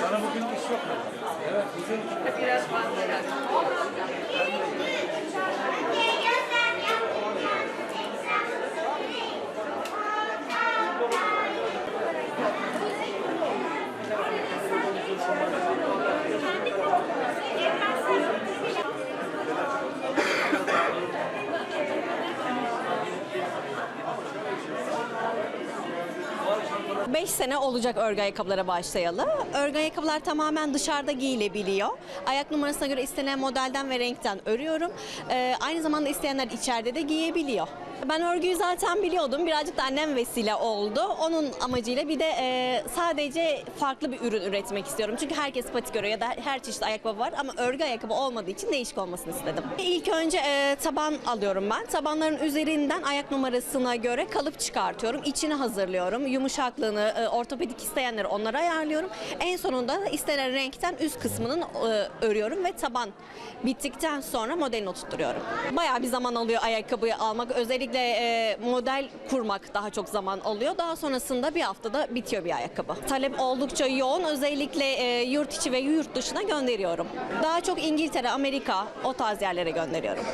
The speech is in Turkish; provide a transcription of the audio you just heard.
Sana bugün iş yok mu? Evet, bizim... Biraz fazla geldi. 5 sene olacak örgü ayakkabılara başlayalı. Örgü ayakkabılar tamamen dışarıda giyilebiliyor. Ayak numarasına göre istenen modelden ve renkten örüyorum. Ee, aynı zamanda isteyenler içeride de giyebiliyor. Ben örgüyü zaten biliyordum. Birazcık da annem vesile oldu. Onun amacıyla bir de e, sadece farklı bir ürün üretmek istiyorum. Çünkü herkes patik örüyor ya da her çeşit ayakkabı var ama örgü ayakkabı olmadığı için değişik olmasını istedim. İlk önce e, taban alıyorum ben. Tabanların üzerinden ayak numarasına göre kalıp çıkartıyorum. İçini hazırlıyorum. Yumuşaklığını, e, ortopedik isteyenleri onlara ayarlıyorum. En sonunda da istenen renkten üst kısmının e, örüyorum ve taban bittikten sonra modelini oturtturuyorum. Bayağı bir zaman alıyor ayakkabıyı almak. Özellikle e, model kurmak daha çok zaman alıyor. Daha sonrasında bir haftada bitiyor bir ayakkabı. Talep oldukça yoğun. Özellikle e, yurt içi ve yurt dışına gönderiyorum. Daha çok İngiltere, Amerika o tarz yerlere gönderiyorum.